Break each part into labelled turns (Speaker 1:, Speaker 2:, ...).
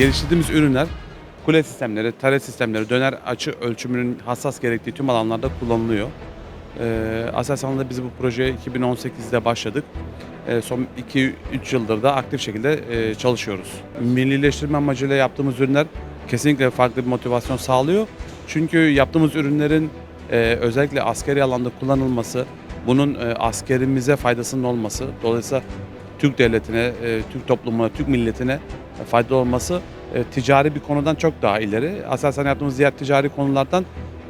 Speaker 1: geliştirdiğimiz ürünler kule sistemleri, taret sistemleri, döner açı ölçümünün hassas gerektiği tüm alanlarda kullanılıyor. Ee, Aselsan'da biz bu projeye 2018'de başladık. Ee, son 2-3 yıldır da aktif şekilde e, çalışıyoruz. Millileştirme amacıyla yaptığımız ürünler kesinlikle farklı bir motivasyon sağlıyor. Çünkü yaptığımız ürünlerin e, özellikle askeri alanda kullanılması, bunun e, askerimize faydasının olması, dolayısıyla Türk devletine, e, Türk toplumuna, Türk milletine faydalı olması e, ticari bir konudan çok daha ileri. Aselsan yaptığımız diğer ticari konulardan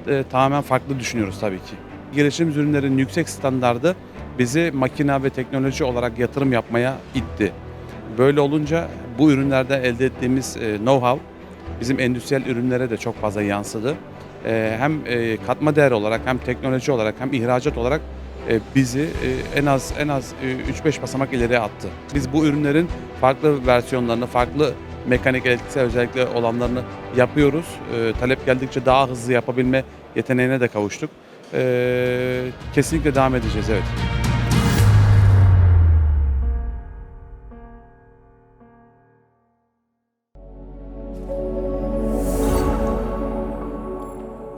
Speaker 1: e, tamamen farklı düşünüyoruz tabii ki. Geliştirdiğimiz ürünlerin yüksek standardı bizi makine ve teknoloji olarak yatırım yapmaya itti. Böyle olunca bu ürünlerden elde ettiğimiz e, know-how bizim endüstriyel ürünlere de çok fazla yansıdı. E, hem e, katma değer olarak hem teknoloji olarak hem ihracat olarak bizi e, en az en az e, 3-5 basamak ileriye attı. Biz bu ürünlerin farklı versiyonlarını, farklı mekanik elektriksel özellikle olanlarını yapıyoruz. E, talep geldikçe daha hızlı yapabilme yeteneğine de kavuştuk. E, kesinlikle devam edeceğiz evet.